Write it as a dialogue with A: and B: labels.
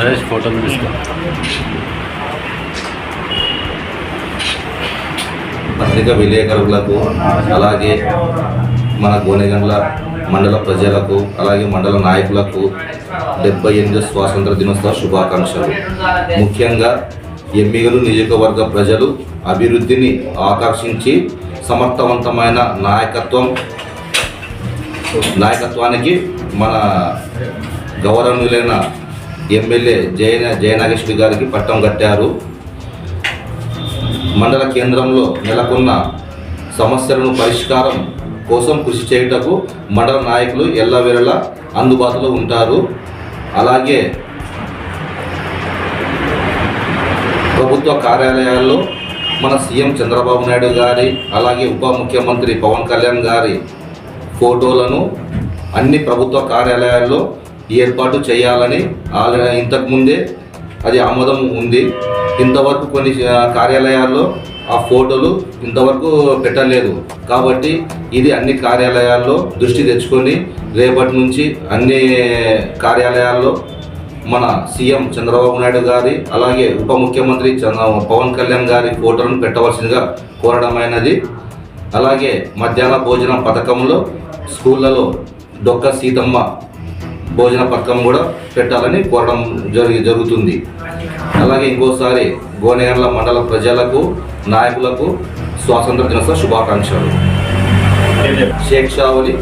A: నరేష్ ఫోటోలు తీసుకో
B: పత్రిక విలేకరులకు అలాగే మన గోనెగండ్ల మండల ప్రజలకు అలాగే మండల నాయకులకు డెబ్బై ఎనిమిది స్వాతంత్ర దినోత్సవ శుభాకాంక్షలు. ముఖ్యంగా ఎమ్మిగలు నియోజకవర్గ ప్రజలు అభివృద్ధిని ఆకర్షించి సమర్థవంతమైన నాయకత్వం నాయకత్వానికి మన గౌరవనీయులైన ఎమ్మెల్యే జయన జయనాగేశ్వరి గారికి పట్టం కట్టారు. మండల కేంద్రంలో నెలకొన్న సమస్యలను పరిష్కారం కోసం కృషి చేయుటకు మండల నాయకులు ఎల్లవేళలా అందుబాటులో ఉంటారు. అలాగే ప్రభుత్వ కార్యాలయాల్లో మన సీఎం చంద్రబాబు నాయుడు గారి అలాగే ఉప ముఖ్యమంత్రి పవన్ కళ్యాణ్ గారి ఫోటోలను అన్ని ప్రభుత్వ కార్యాలయాల్లో ఏర్పాటు చేయాలని ఆల్రెడీ ఇంతకుముందే అది ఆమోదం ఉంది. ఇంతవరకు కొన్ని కార్యాలయాల్లో ఆ ఫోటోలు ఇంతవరకు పెట్టలేదు. కాబట్టి ఇది అన్ని కార్యాలయాల్లో దృష్టి తెచ్చుకొని రేపటి నుంచి అన్ని కార్యాలయాల్లో మన సీఎం చంద్రబాబు నాయుడు గారి అలాగే ఉప ముఖ్యమంత్రి చంద్ర పవన్ కళ్యాణ్ గారి ఫోటోలను పెట్టవలసిందిగా కోరడమైనది. అలాగే మధ్యాహ్న భోజన పథకంలో స్కూళ్ళలో డొక్క సీతమ్మ భోజన పథకం కూడా పెట్టాలని కోరడం జరిగి జరుగుతుంది. అలాగే ఇంకోసారి గోనెగండ్ల మండల ప్రజలకు నాయకులకు స్వాతంత్ర దినోత్సవ శుభాకాంక్షలు. షేక్ షావలి